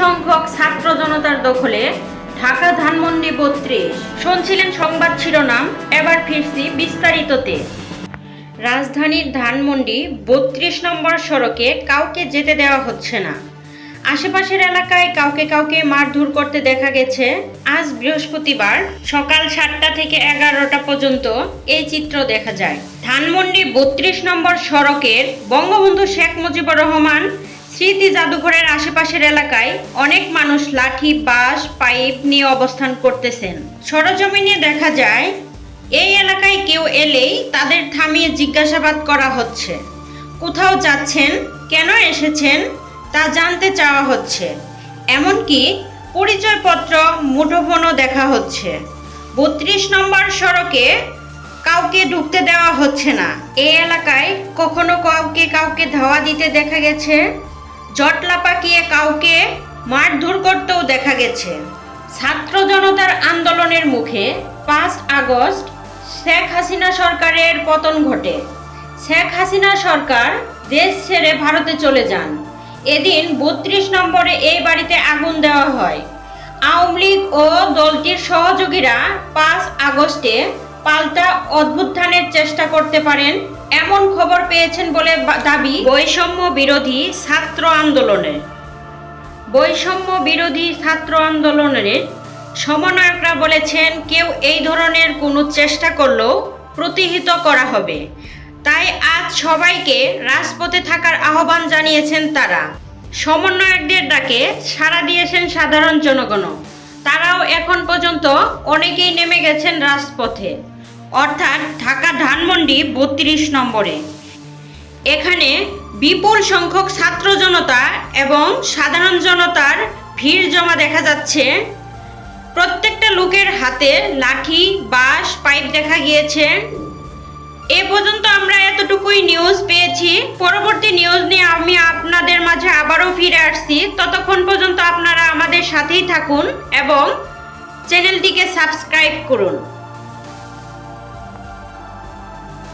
সংখ্যক ছাত্র জনতার দখলে, ঢাকা ধানমন্ডি বত্রিশ। শুনছিলেন সংবাদ শিরোনাম, এবার ফিরছি বিস্তারিততে রাজধানীর ধানমন্ডি বত্রিশ নম্বর সড়কে কাউকে যেতে দেওয়া হচ্ছে না। আশেপাশের এলাকায় কাউকে কাউকে মারধর করতে দেখা গেছে। আজ বৃহস্পতিবার সকাল সাতটা থেকে এগারোটা পর্যন্ত এই চিত্র দেখা যায়। ধানমন্ডি বত্রিশ নম্বর সড়কের বঙ্গবন্ধু শেখ মুজিবুর রহমান স্মৃতি জাদুঘরের আশেপাশের এলাকায় অনেক মানুষ লাঠি, বাঁশ, পাইপ নিয়ে অবস্থান করতেছেন। সরজমিনে দেখা যায়, এই এলাকায় কেউ এলেই তাদের থামিয়ে জিজ্ঞাসাবাদ করা হচ্ছে। কোথাও যাচ্ছেন, কেন এসেছেন, তা জানতে চাওয়া হচ্ছে। এমনকি পরিচয়পত্র, মুঠোফোনও দেখা হচ্ছে। বত্রিশ নম্বর সড়কে কাউকে ঢুকতে দেওয়া হচ্ছে না। এই এলাকায় কখনো কাউকে কাউকে ধাওয়া দিতে দেখা গেছে? জটলা পাকিয়ে কাউকে মারধর করতেও দেখা গেছে। ছাত্র জনতার আন্দোলনের মুখে পাঁচ আগস্ট শেখ হাসিনা সরকারের পতন ঘটে। শেখ হাসিনা সরকার দেশ ছেড়ে ভারতে চলে যান। এদিন বত্রিশ নম্বরে এই বাড়িতে আগুন দেওয়া হয়। আওয়ামী লীগ ও দলটির সহযোগীরা পাঁচ আগস্টে পাল্টা অভ্যুত্থানের চেষ্টা করতে পারেন এমন খবর পেয়েছেন বলে দাবি বৈষম্য বিরোধী ছাত্র আন্দোলনের বৈষম্য বিরোধী ছাত্র আন্দোলনের সমন্বয়করা বলেছেন, কেউ এই ধরনের কোনো চেষ্টা করলেও প্রতিহিত করা হবে। তাই আজ সবাইকে রাজপথে থাকার আহ্বান জানিয়েছেন তারা। সমন্বয়কদের ডাকে সাড়া দিয়েছেন সাধারণ জনগণও। তারাও এখন পর্যন্ত অনেকেই নেমে গেছেন রাজপথে। অর্থাৎ ঢাকা বত্রিশ নম্বরে। এখানে বিপুল সংখ্যক ছাত্র জনতা এবং সাধারণ জনতার ভিড় জমা দেখা যাচ্ছে। প্রত্যেকটা লোকের হাতে লাঠি, বাঁশ, পাইপ দেখা গিয়েছে। এ পর্যন্ত আমরা এতটুকুই নিউজ পেয়েছি। পরবর্তী নিউজ নিয়ে আমি আপনাদের মাঝে আবারও ফিরে আসছি। ততক্ষণ পর্যন্ত আপনারা আমাদের সাথেই থাকুন এবং চ্যানেলটিকে সাবস্ক্রাইব করুন।